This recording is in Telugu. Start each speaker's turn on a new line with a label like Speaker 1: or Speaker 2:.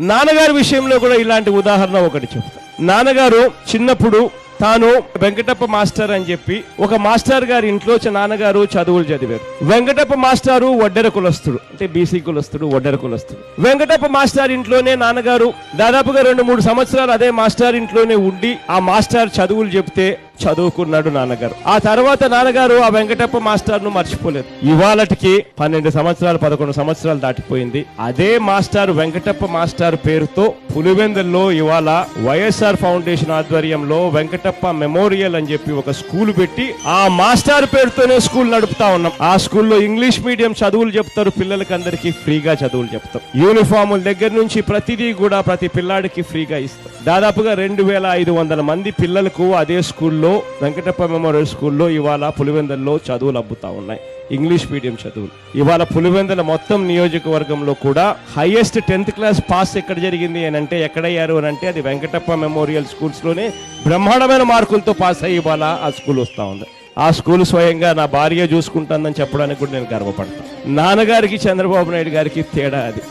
Speaker 1: నాన్నగారి విషయంలో కూడా ఇలాంటి ఉదాహరణ ఒకటి చెప్తా. నాన్నగారు చిన్నప్పుడు తాను వెంకటప్ప మాస్టర్ అని చెప్పి ఒక మాస్టర్ గారి ఇంట్లో నాన్నగారు చదువులు చదివారు. వెంకటప్ప మాస్టారు వడ్డెర కులస్తుడు. అంటే బీసీ కులస్తుడు వడ్డెర కులస్తుడు. వెంకటప్ప మాస్టర్ ఇంట్లోనే నాన్నగారు దాదాపుగా రెండు మూడు సంవత్సరాలు అదే మాస్టర్ ఇంట్లోనే ఉండి ఆ మాస్టర్ చదువులు చెప్తే చదువుకున్నాడు నాన్నగారు. ఆ తర్వాత నాన్నగారు ఆ వెంకటప్ప మాస్టర్ను మర్చిపోలేదు. ఇవాళటికి పన్నెండు సంవత్సరాలు పదకొండు సంవత్సరాలు దాటిపోయింది. అదే మాస్టర్ వెంకటప్ప మాస్టర్ పేరుతో పులివెందుల్లో ఇవాళ వైఎస్ఆర్ ఫౌండేషన్ ఆధ్వర్యంలో వెంకటప్ప మెమోరియల్ అని చెప్పి ఒక స్కూల్ పెట్టి ఆ మాస్టర్ పేరుతోనే స్కూల్ నడుపుతా ఉన్నాం. ఆ స్కూల్లో ఇంగ్లీష్ మీడియం చదువులు చెప్తారు పిల్లలకి అందరికీ ఫ్రీగా చదువులు చెప్తాం. యూనిఫాముల దగ్గర నుంచి ప్రతిదీ కూడా ప్రతి పిల్లాడికి ఫ్రీగా ఇస్తాం. దాదాపుగా రెండు వేల ఐదు వందల మంది పిల్లలకు అదే స్కూల్లో వెంకటప్ప మెమోరియల్ స్కూల్లో ఇవాళ పులివెందుల్లో చదువులు అబ్బుతా ఉన్నాయి. ఇంగ్లీష్ మీడియం చదువులు. ఇవాళ పులివెందుల మొత్తం నియోజకవర్గంలో కూడా హైయెస్ట్ టెన్త్ క్లాస్ పాస్ ఎక్కడ జరిగింది అని అంటే ఎక్కడయ్యారు అని అంటే అది వెంకటప్ప మెమోరియల్ స్కూల్స్లోనే బ్రహ్మాండమైన మార్కులతో పాస్ అయ్యి ఇవాళ ఆ స్కూల్ వస్తూ ఉంది. ఆ స్కూల్ స్వయంగా నా భార్య చూసుకుంటుందని చెప్పడానికి కూడా నేను గర్వపడతాను నాన్నగారికి చంద్రబాబు నాయుడు గారికి తేడా అది.